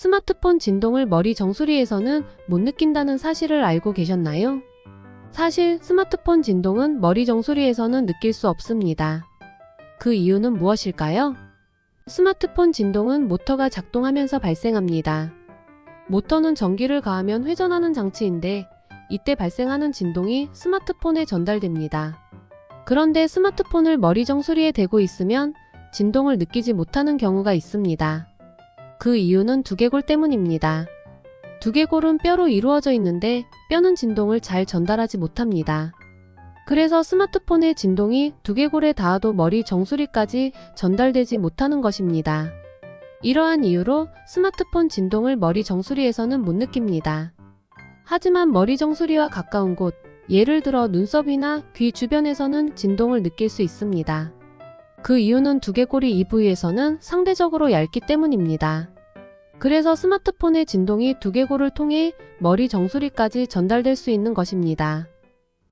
스마트폰 진동을 머리 정수리에서는 못 느낀다는 사실을 알고 계셨나요? 사실 스마트폰 진동은 머리 정수리에서는 느낄 수 없습니다. 그 이유는 무엇일까요? 스마트폰 진동은 모터가 작동하면서 발생합니다. 모터는 전기를 가하면 회전하는 장치인데 이때 발생하는 진동이 스마트폰에 전달됩니다. 그런데 스마트폰을 머리 정수리에 대고 있으면 진동을 느끼지 못하는 경우가 있습니다. 그 이유는 두개골 때문입니다. 두개골은 뼈로 이루어져 있는데 뼈는 진동을 잘 전달하지 못합니다. 그래서 스마트폰의 진동이 두개골에 닿아도 머리 정수리까지 전달되지 못하는 것입니다. 이러한 이유로 스마트폰 진동을 머리 정수리에서는 못 느낍니다. 하지만 머리 정수리와 가까운 곳, 예를 들어 눈썹이나 귀 주변에서는 진동을 느낄 수 있습니다. 그 이유는 두개골이 이 부위에서는 상대적으로 얇기 때문입니다. 그래서 스마트폰의 진동이 두개골을 통해 머리 정수리까지 전달될 수 있는 것입니다.